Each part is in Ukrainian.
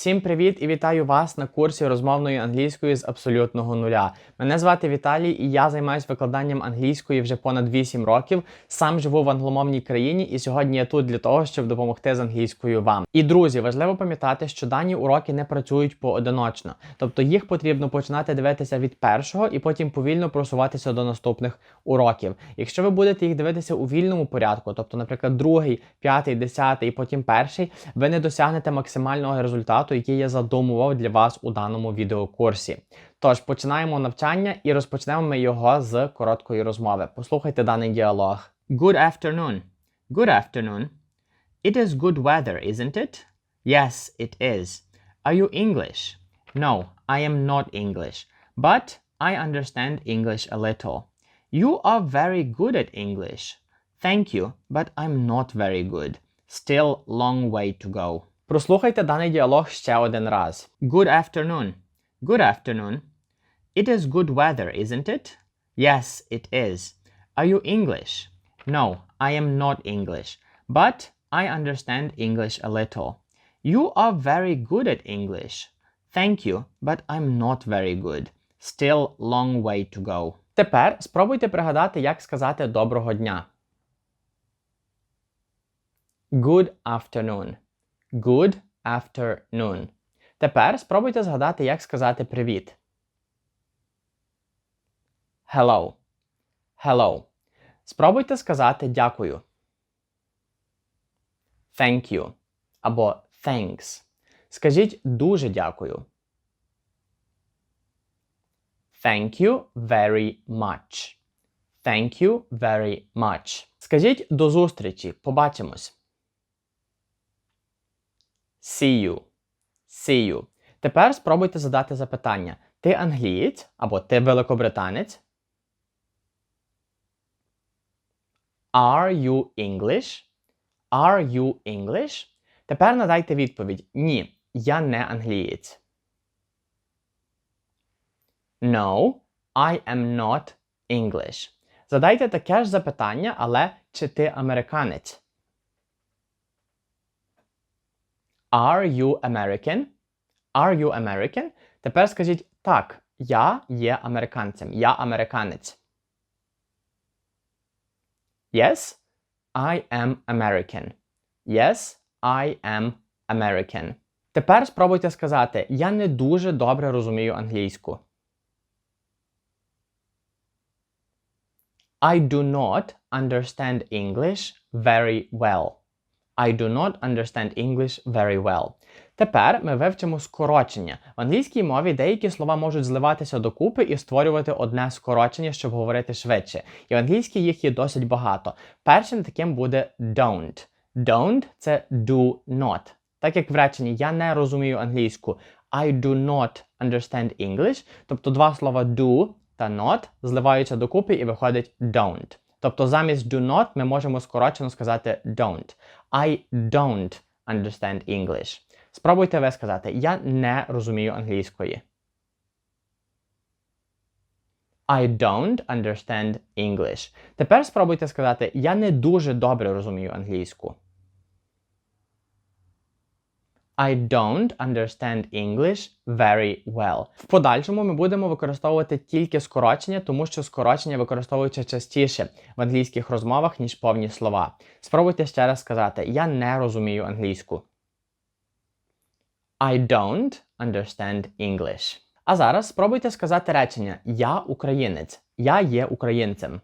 Всім привіт і вітаю вас на курсі розмовної англійської з абсолютного нуля. Мене звати Віталій, і я займаюся викладанням англійської вже понад 8 років. Сам живу в англомовній країні, і сьогодні я тут для того, щоб допомогти з англійською вам. І друзі, важливо пам'ятати, що дані уроки не працюють поодиночно, тобто їх потрібно починати дивитися від першого і потім повільно просуватися до наступних уроків. Якщо ви будете їх дивитися у вільному порядку, тобто, наприклад, другий, п'ятий, десятий і потім перший, ви не досягнете максимального результату, який я задумував для вас у даному відеокурсі. Тож починаємо навчання і розпочнемо ми його з короткої розмови. Послухайте даний діалог. Good afternoon. Good afternoon. It is good weather, isn't it? Yes, it is. Are you English? No, I am not English, but I understand English a little. You are very good at English. Thank you, but I'm not very good. Still long way to go. Прослухайте даний діалог ще один раз. Good afternoon. Good afternoon. It is good weather, isn't it? Yes, it is. Are you English? No, I am not English, but I understand English a little. You are very good at English. Thank you, but I'm not very good. Still long way to go. Тепер спробуйте пригадати, як сказати доброго дня. Good afternoon. Good afternoon. Тепер спробуйте згадати, як сказати привіт. Hello. Hello. Спробуйте сказати дякую. Thank you. Або thanks. Скажіть дуже дякую. Thank you very much. Thank you very much. Скажіть до зустрічі. Побачимось. See you. See you. Тепер спробуйте задати запитання. Ти англієць або ти великобританець? Are you English? Are you English? Тепер надайте відповідь. Ні, я не англієць. No, I am not English. Задайте таке ж запитання, але чи ти американець? Are you American? Are you American? Тепер скажіть так, я є американцем. Я американець. Yes, I am American. Yes, I am American. Тепер спробуйте сказати Я не дуже добре розумію англійську. I do not understand English very well. I do not understand English very well. Тепер ми вивчимо скорочення. В англійській мові деякі слова можуть зливатися докупи і створювати одне скорочення, щоб говорити швидше. І в англійській їх є досить багато. Першим таким буде don't. Don't – це do not. Так як в реченні я не розумію англійську. I do not understand English. Тобто два слова do та not зливаються докупи і виходить don't. Тобто замість do not ми можемо скорочено сказати don't. I don't understand English. Спробуйте ви сказати Я не розумію англійської. I don't understand English. Тепер спробуйте сказати Я не дуже добре розумію англійську. I don't understand English very well. В подальшому ми будемо використовувати тільки скорочення, тому що скорочення використовуються частіше в англійських розмовах, ніж повні слова. Спробуйте ще раз сказати: Я не розумію англійську. I don't understand English. А зараз спробуйте сказати речення Я українець. Я є українцем.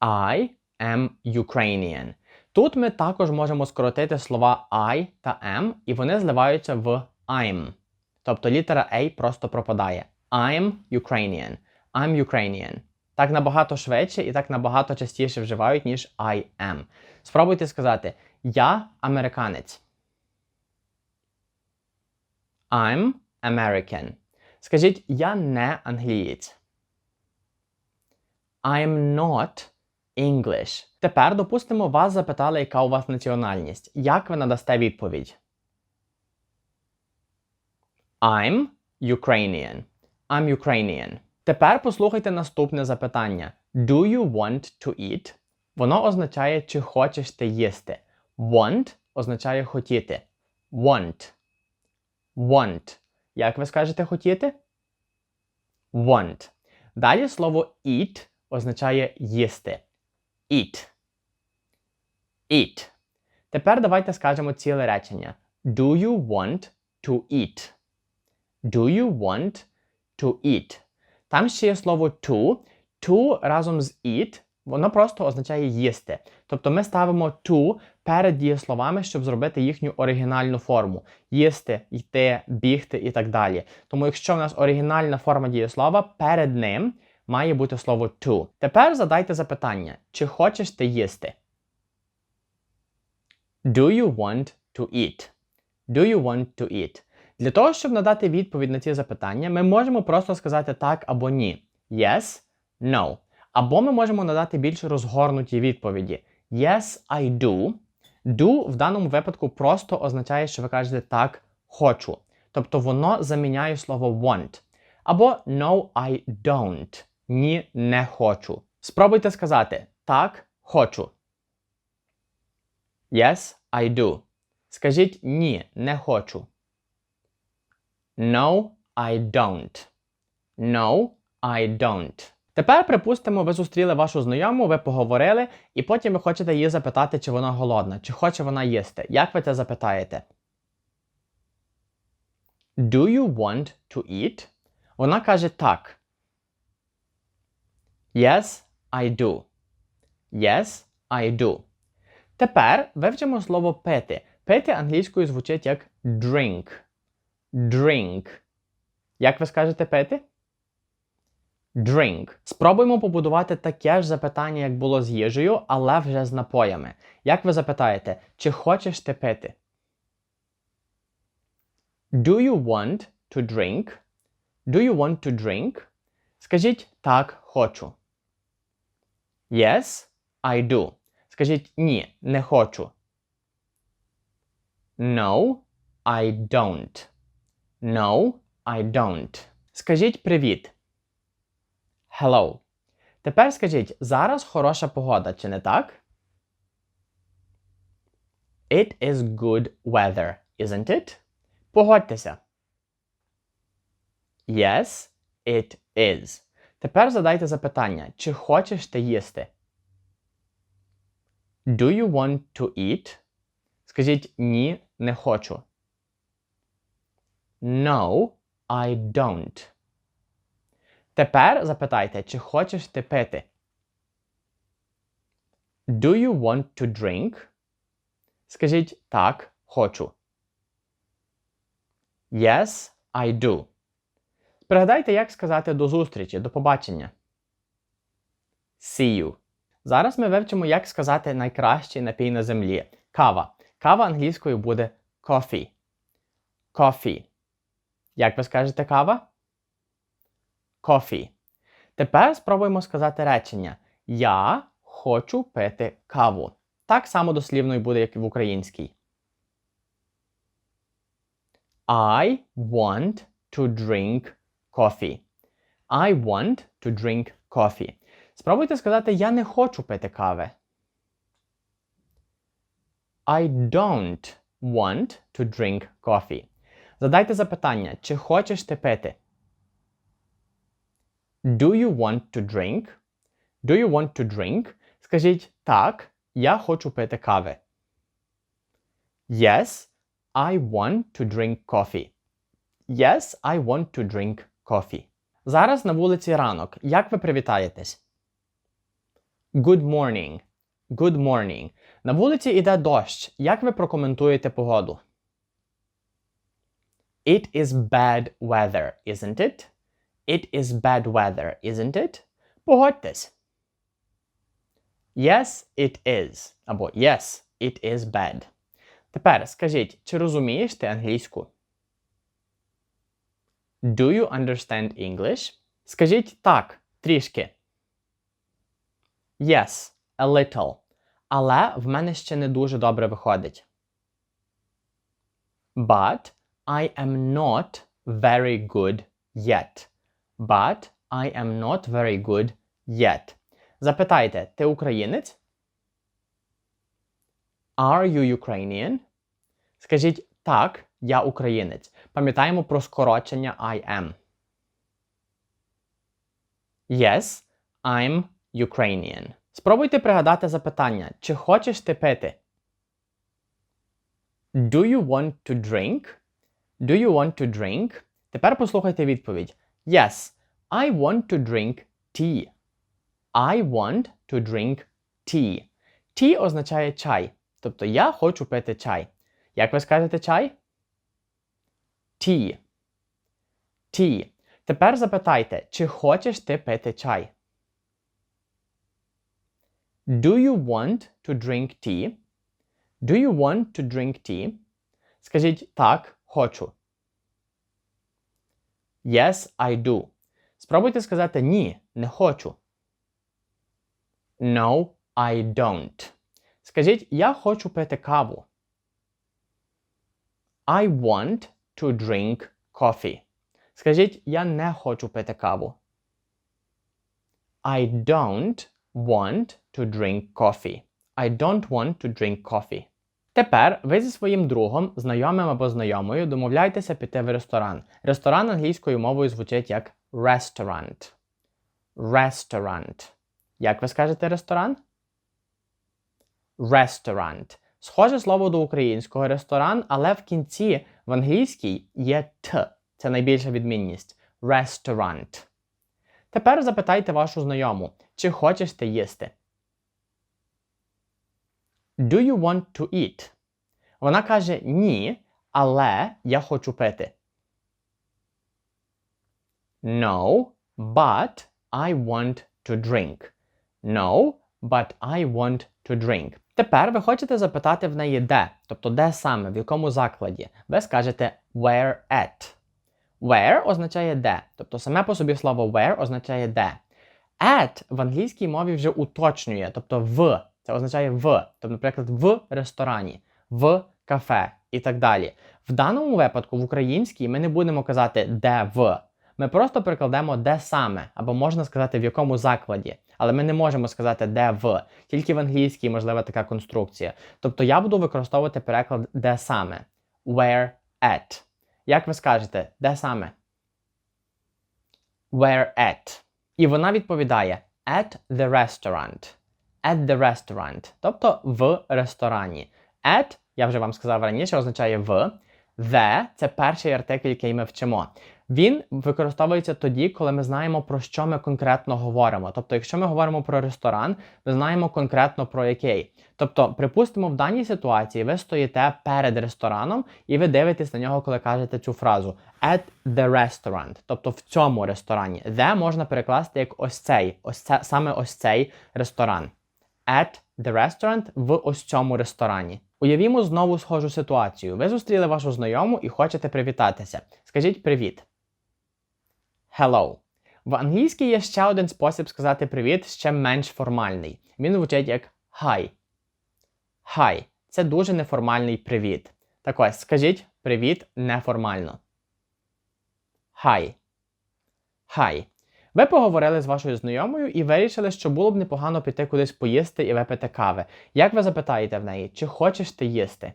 I am Ukrainian. Тут ми також можемо скоротити слова I та am, і вони зливаються в I'm. Тобто літера A просто пропадає. I'm Ukrainian. I'm Ukrainian. Так набагато швидше і так набагато частіше вживають, ніж I am. Спробуйте сказати Я американець. I'm American. Скажіть Я не англієць. I'm not English. Тепер, допустимо, вас запитали, яка у вас національність. Як ви надасте відповідь? I'm Ukrainian. I'm Ukrainian. Тепер послухайте наступне запитання. Do you want to eat? Воно означає, чи хочеш ти їсти. Want означає хотіти. want. Want. Як ви скажете хотіти? Want. Далі слово eat означає їсти. Eat. Eat. Тепер давайте скажемо ціле речення. Do you want to eat? Do you want to eat? Там ще є слово to. To разом з eat, воно просто означає їсти. Тобто ми ставимо to перед дієсловами, щоб зробити їхню оригінальну форму. Їсти, йти, бігти і так далі. Тому якщо в нас оригінальна форма дієслова, перед ним має бути слово to. Тепер задайте запитання: чи хочеш ти їсти? Do you want to eat? Do you want to eat? Для того, щоб надати відповідь на ці запитання, ми можемо просто сказати так або ні. Yes, no. Або ми можемо надати більш розгорнуті відповіді. Yes, I do. Do в даному випадку просто означає, що ви кажете так, хочу. Тобто воно заміняє слово want. Або no, I don't. Ні, не хочу. Спробуйте сказати так, хочу. Yes, I do. Скажіть ні, не хочу. No, I don't. No, I don't. Тепер, припустимо, ви зустріли вашу знайому, ви поговорили, і потім ви хочете її запитати, чи вона голодна, чи хоче вона їсти. Як ви це запитаєте? Do you want to eat? Вона каже так. Yes, I do. Yes, I do. Тепер вивчимо слово пити. Пити англійською звучить як drink. Drink. Як ви скажете пити? Drink. Спробуємо побудувати таке ж запитання, як було з їжею, але вже з напоями. Як ви запитаєте, чи хочеш ти пити? Do you want to drink? Do you want to drink? Скажіть так, хочу. Yes, I do. Скажіть ні, не хочу. No, I don't. No, I don't. Скажіть привіт. Hello. Тепер скажіть, зараз хороша погода, чи не так? It is good weather, isn't it? Погодьтеся. Yes, it is. Тепер задайте запитання, чи хочеш ти їсти? Do you want to eat? Скажіть ні, не хочу. No, I don't. Тепер запитайте, чи хочеш ти пити? Do you want to drink? Скажіть так, хочу. Yes, I do. Пригадайте, як сказати до зустрічі, до побачення. See you. Зараз ми вивчимо, як сказати найкращий напій на землі. Кава. Кава англійською буде coffee. Coffee. Як ви скажете кава? Coffee. Тепер спробуємо сказати речення. Я хочу пити каву. Так само дослівно і буде, як і в українській. I want to drink coffee. I want to drink coffee. Спробуйте сказати Я не хочу пити кави. I don't want to drink coffee. Задайте запитання, чи хочеш ти пити? Do you want to drink? Do you want to drink? Скажіть так, я хочу пити кави. Yes, I want to drink coffee. Yes, I want to drink coffee. Зараз на вулиці ранок. Як ви привітаєтесь? Good morning. Good morning. На вулиці іде дощ. Як ви прокоментуєте погоду? It is bad weather, isn't it? It is bad weather, isn't it? Погодьтесь. Yes, it is. Або Yes, it is bad. Тепер скажіть, чи розумієш ти англійську? Do you understand English? Скажіть так, трішки. Yes, a little. Але в мене ще не дуже добре виходить. But I am not very good yet. But I am not very good yet. Запитайте, ти українець? Are you Ukrainian? Скажіть Так, я українець. Пам'ятаємо про скорочення I am. Yes, I'm Ukrainian. Спробуйте пригадати запитання: чи хочеш ти пити? Do you want to drink? Do you want to drink? Тепер послухайте відповідь. Yes, I want to drink tea. I want to drink tea. Tea означає чай. Тобто я хочу пити чай. Як ви скажете чай? Tea. Tea. Тепер запитайте, чи хочеш ти пити чай? Do you want to drink tea? Do you want to drink tea? Скажіть так, хочу. Yes, I do. Спробуйте сказати ні, не хочу. No, I don't. Скажіть, я хочу пити каву. I want to drink coffee. Скажіть, я не хочу пити каву. I don't want to drink coffee. I don't want to drink coffee. Тепер ви зі своїм другом, знайомим або знайомою домовляєтеся піти в ресторан. Ресторан англійською мовою звучить як restaurant. Restaurant. Як ви скажете ресторан? Restaurant. Схоже слово до українського ресторан, але в кінці в англійській є т. Це найбільша відмінність. Restaurant. Тепер запитайте вашу знайому, чи хочеш ти їсти. Do you want to eat? Вона каже ні, але я хочу пити. No, but I want to drink. No, but I want to drink. Тепер ви хочете запитати в неї де, тобто де саме, в якому закладі. Ви скажете where at. Where означає де, тобто саме по собі слово where означає де. At в англійській мові вже уточнює, тобто в. Це означає в. Тобто, наприклад, в ресторані, в кафе і так далі. В даному випадку в українській ми не будемо казати де в. Ми просто прикладемо де саме, або можна сказати в якому закладі. Але ми не можемо сказати де в. Тільки в англійській можлива така конструкція. Тобто я буду використовувати переклад де саме. Where at. Як ви скажете, де саме? Where at. І вона відповідає at the restaurant. At the restaurant. Тобто в ресторані. At, я вже вам сказав раніше, означає в. The – це перший артикль, який ми вчимо. Він використовується тоді, коли ми знаємо, про що ми конкретно говоримо. Тобто, якщо ми говоримо про ресторан, ми знаємо конкретно про який. Тобто, припустимо, в даній ситуації ви стоїте перед рестораном і ви дивитесь на нього, коли кажете цю фразу at the restaurant, тобто в цьому ресторані. The можна перекласти як ось цей, ось це саме ось цей ресторан. At the restaurant в ось цьому ресторані. Уявімо знову схожу ситуацію. Ви зустріли вашу знайому і хочете привітатися. Скажіть привіт. Hello. В англійській є ще один спосіб сказати привіт, ще менш формальний. Він звучить як hi. Hi. Це дуже неформальний привіт. Так ось, скажіть привіт неформально. Hi. Hi. Ви поговорили з вашою знайомою і вирішили, що було б непогано піти кудись поїсти і випити кави. Як ви запитаєте в неї, чи хочеш ти їсти?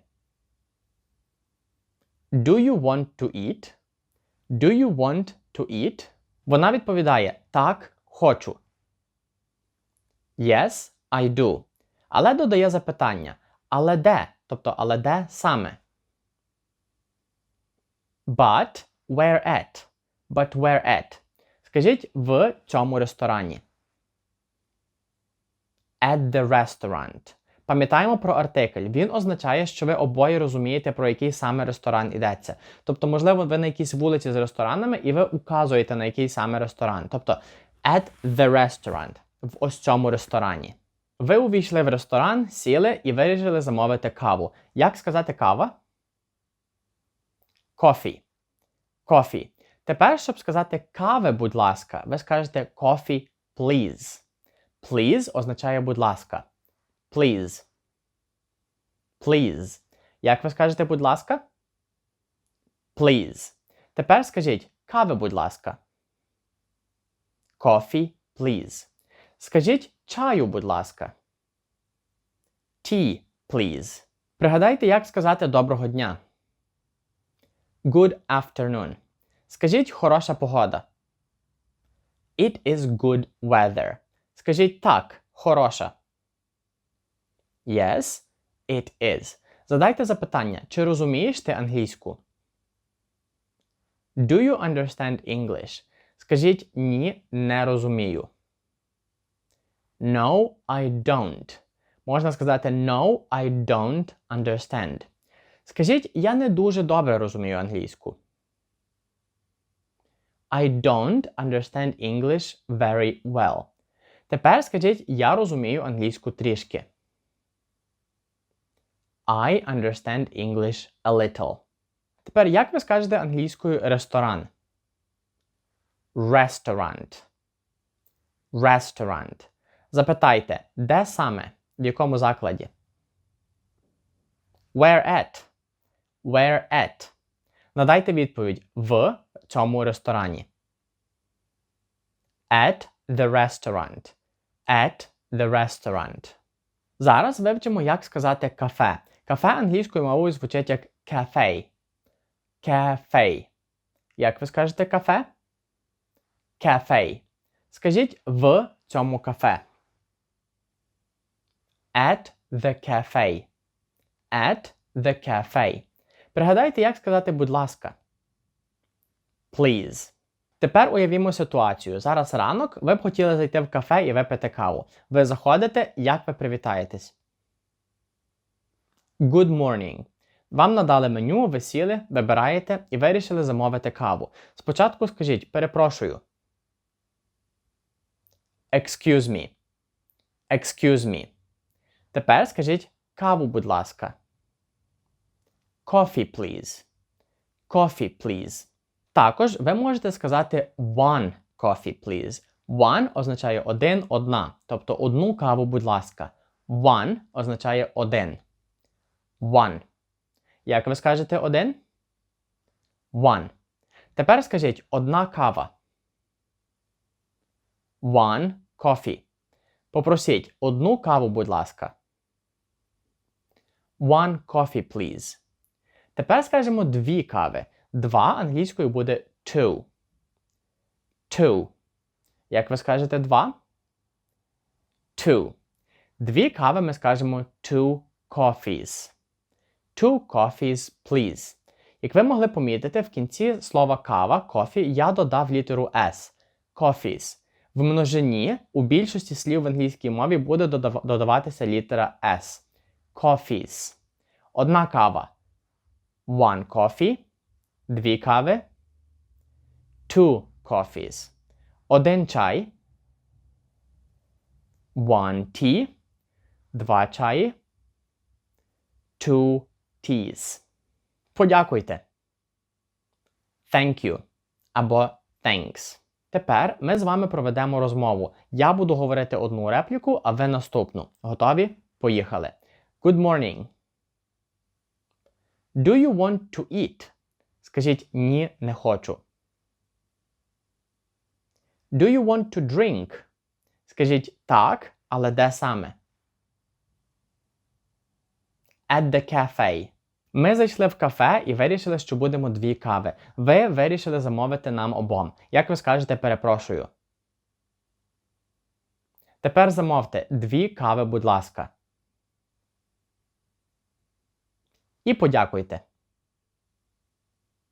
Do you want to eat? Do you want to eat? Вона відповідає так, хочу. Yes, I do. Але додає запитання. Але де? Тобто, але де саме? But where at? But where at? Скажіть в цьому ресторані. At the restaurant. Пам'ятаємо про артикль. Він означає, що ви обоє розумієте, про який саме ресторан йдеться. Тобто, можливо, ви на якійсь вулиці з ресторанами і ви указуєте на який саме ресторан. Тобто at the restaurant. В ось цьому ресторані. Ви увійшли в ресторан, сіли і вирішили замовити каву. Як сказати кава? Coffee. Coffee. Тепер, щоб сказати кави, будь ласка, ви скажете coffee, please. Please означає будь ласка. Please. Please. Як ви скажете, будь ласка? Please. Тепер скажіть кави, будь ласка. Coffee, please. Скажіть чаю, будь ласка. Tea, please. Пригадайте, як сказати доброго дня. Good afternoon. Скажіть хороша погода. It is good weather. Скажіть так, хороша. Yes, it is. Задайте запитання, чи розумієш ти англійську? Do you understand English? Скажіть ні, не розумію. No, I don't. Можна сказати No, I don't understand. Скажіть, я не дуже добре розумію англійську. I don't understand English very well. Тепер скажіть, я розумію англійську трішки. I understand English a little. Тепер як ви скажете англійською ресторан? Restaurant. Restaurant. Запитайте, де саме? В якому закладі? Where at? Where at? Надайте відповідь в цьому ресторані. At the restaurant. At the restaurant. Зараз вивчимо, як сказати кафе. Кафе англійською мовою звучить як cafe. Cafe. Як ви скажете кафе? Cafe. Скажіть в цьому кафе. At the cafe. At the cafe. Пригадайте, як сказати, будь ласка. Please. Тепер уявімо ситуацію. Зараз ранок, ви б хотіли зайти в кафе і випити каву. Ви заходите, як ви привітаєтесь? Good morning. Вам надали меню, ви сіли, вибираєте і вирішили замовити каву. Спочатку скажіть перепрошую. Excuse me. Excuse me. Тепер скажіть каву, будь ласка. Coffee, please. Coffee, please. Також ви можете сказати one coffee, please. One означає один, одна. Тобто одну каву, будь ласка. One означає один. One. Як ви скажете один? One. Тепер скажіть одна кава. One coffee. Попросіть одну каву, будь ласка. One coffee, please. Тепер скажемо дві кави. Два англійською буде two. Two. Як ви скажете два? Two. Дві кави ми скажемо two coffees. Two coffees, please. Як ви могли помітити, в кінці слова кава, кофі, я додав літеру S. Coffees. В множині у більшості слів в англійській мові буде додаватися літера S. Coffees. Одна кава. One coffee. Дві кави. Two coffees. Один чай. One tea. Два чаї. Two teas. Подякуйте. Thank you. Або thanks. Тепер ми з вами проведемо розмову. Я буду говорити одну репліку, а ви наступну. Готові? Поїхали. Good morning. Do you want to eat? Скажіть ні, не хочу. Do you want to drink? Скажіть так, але де саме? At the cafe. Ми зайшли в кафе і вирішили, що будемо дві кави. Ви вирішили замовити нам обом. Як ви скажете, перепрошую. Тепер замовте дві кави, будь ласка. І подякуйте.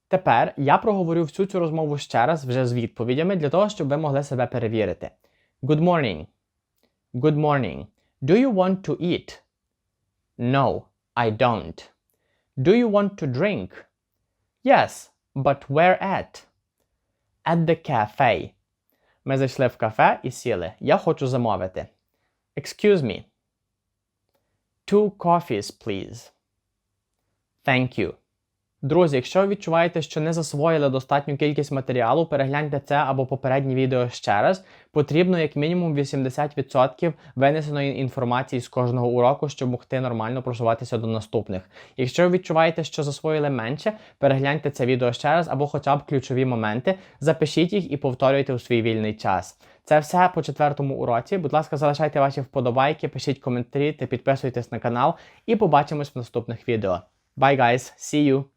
Тепер я проговорю всю цю розмову ще раз вже з відповідями для того, щоб ви могли себе перевірити. Good morning. Good morning. Do you want to eat? No, I don't. Do you want to drink? Yes, but where at? At the cafe. Ми зайшли в кафе і сіли. Я хочу замовити. Excuse me. Two coffees, please. Thank you. Друзі, якщо ви відчуваєте, що не засвоїли достатню кількість матеріалу, перегляньте це або попереднє відео ще раз. Потрібно як мінімум 80% винесеної інформації з кожного уроку, щоб могти нормально просуватися до наступних. Якщо ви відчуваєте, що засвоїли менше, перегляньте це відео ще раз або хоча б ключові моменти, запишіть їх і повторюйте у свій вільний час. Це все по четвертому уроці. Будь ласка, залишайте ваші вподобайки, пишіть коментарі та підписуйтесь на канал, і побачимось в наступних відео. Bye guys, see you!